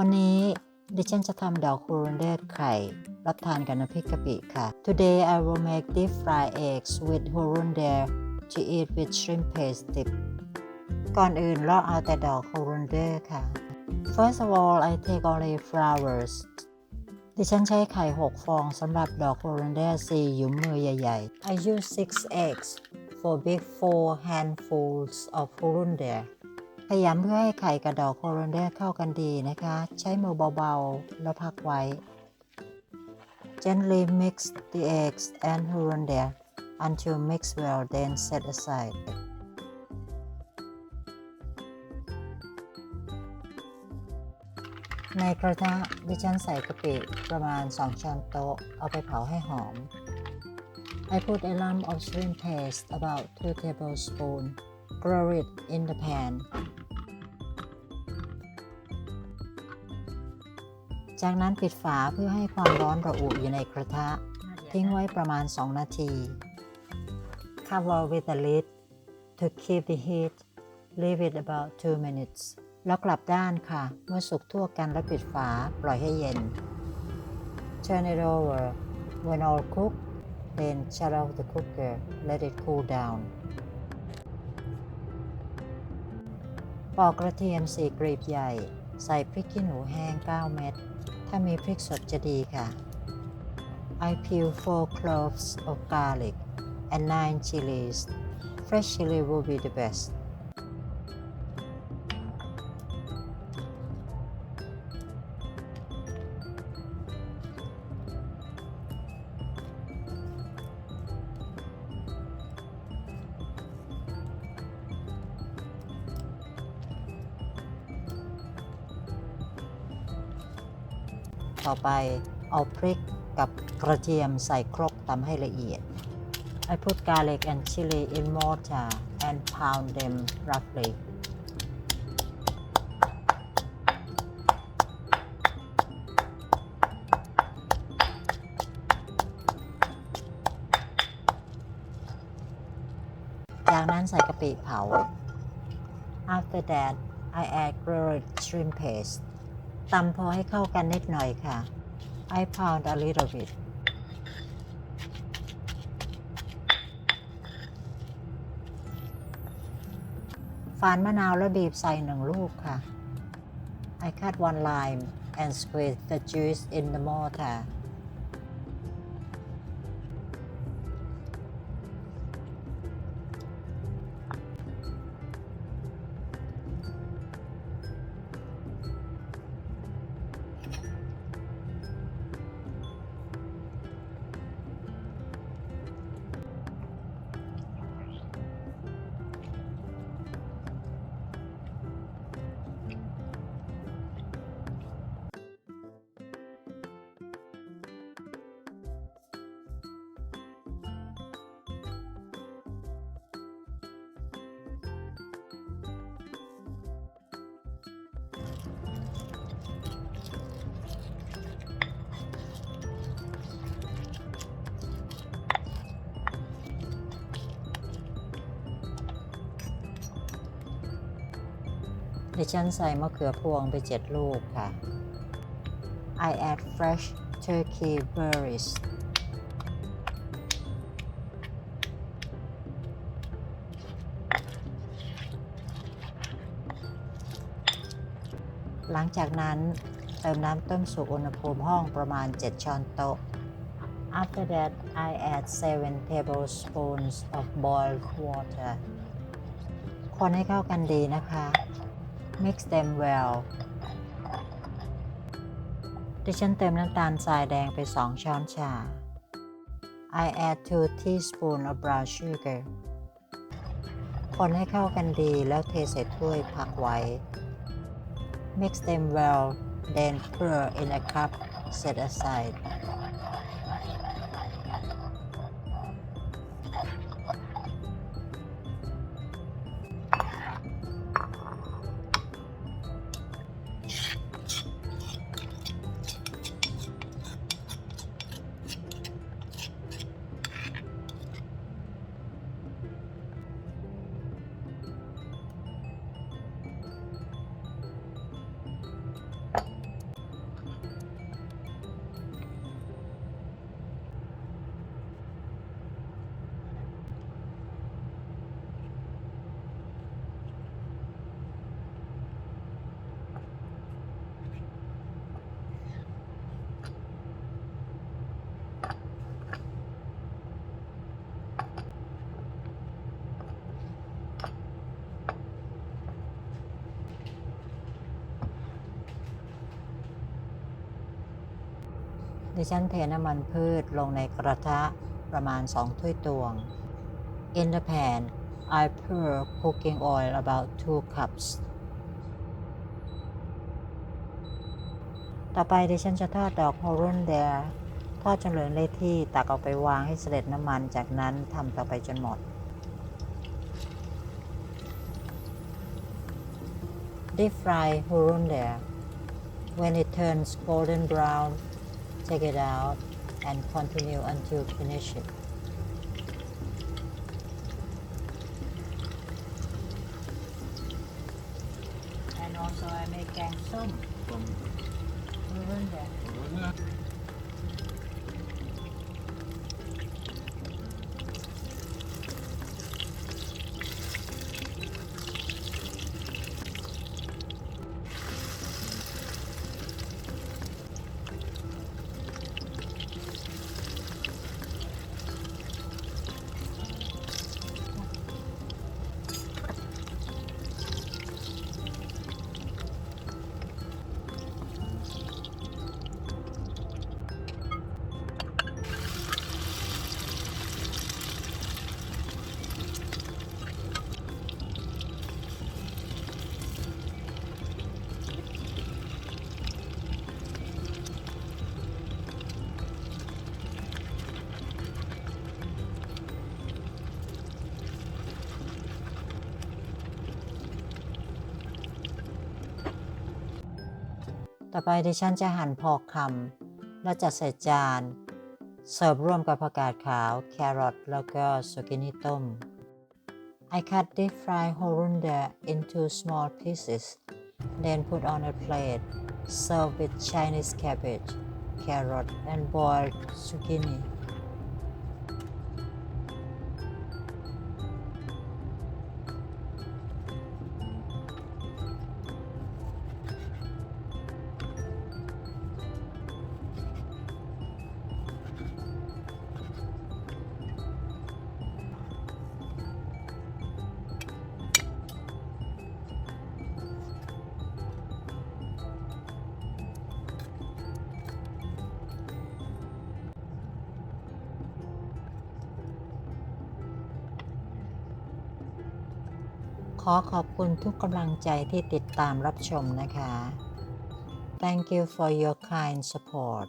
วันนี้ดิฉันจะทำดอกคโรนเดตไข่รับทานกับน้ำพริกกะปิค่ะ Today I will make deep fried eggs with horunde to eat with shrimp paste dip ก่อนอื่นเราเอาแต่ดอกคโรนเดตค่ะ First of all I take only flowers ดิฉันใช้ไข่ 6 ฟองสำหรับดอกโคโรนเดต4หยุมมือใหญ่ๆ I use 6 eggs for big 4 handfuls of horunde พยายามเพื่อให้ไข่กับดอกโคโรนเดตเข้ากันดีนะคะ ใช้มือเบาๆ แล้วพักไว้ Gently mix the eggs and horunde until mixed well then set aside ในกระทะดิฉันใส่กะปิประมาณ 2 ช้อนโต๊ะ เอาไปเผาให้หอม I put a lump of shrimp paste about 2 tablespoons Grow it in the pan จากนั้นปิดฝาเพื่อให้ความร้อนระอุอยู่ในกระทะ ทิ้งไว้ประมาณ 2 นาที Cover with a lid to keep the heat leave it about 2 minutes แล้วกลับด้านค่ะ เมื่อสุกทั่วกันแล้วปิดฝาปล่อยให้เย็น Turn it over when all cooked then shut off the cooker let it cool down ปอกกระเทียมสี่กรีบใหญ่ ใส่พริกขี้หนูแห้ง 9 เม็ด ถ้ามีพริกสดจะดีค่ะ I peel four cloves of garlic and nine chilies fresh chili will be the best ต่อไปเอาพริกกับกระเทียมใส่ครกตำให้ละเอียด I put garlic and chili in mortar and pound them roughly จากนั้นใส่กะปิเผา After that I add grilled shrimp paste ตำพอให้เข้ากันนิดหน่อยค่ะ I pound a little bit ฝานมะนาวแล้วบีบใส่หนึ่งลูกค่ะ I cut one lime and squeeze the juice in the mortar ดิฉันใส่มะเขือพวงไปเจ็ดลูกค่ะ I add fresh turkey berries หลังจากนั้นเติมน้ำต้มสุกอุณหภูมิห้องประมาณ 7 ช้อนโต๊ะ After that I add 7 tablespoons of boiled water คนให้เข้ากันดีนะคะ Mix them well ดิฉันเติมน้ำตาลทรายแดงไป 2 ช้อนชา I add 2 teaspoon of brown sugar คนให้เข้ากันดีแล้วเทใส่ถ้วยพักไว้ Mix them well then pour in a cup set aside ดิฉันเทน้ำมันพืชลงในกระทะประมาณ 2 ถ้วยตวง In the pan I pour cooking oil about 2 cups ต่อไปดิฉันจะทอดดอกโฮรุนเดรทอดจนเหลืองเลยที่ตักเอาไปวางให้เสด็จน้ำมันจากนั้นทำต่อไปจนหมด Deep fry Horunder. When it turns golden brown, take it out and continue until finish it. And also I make gang some. From? ต่อไปดิฉันจะหั่นพอคำแล้วจัดใส่จาน เสิร์ฟร่วมกับผักกาดขาว แครอทแล้วก็สุกินี่ต้ม I cut deep-fried horunder into small pieces then put on a plate serve with Chinese cabbage carrot and boiled zucchini อขอบคุณทุกกำลังใจที่ติดตามรับชมนะคะ Thank you for your kind support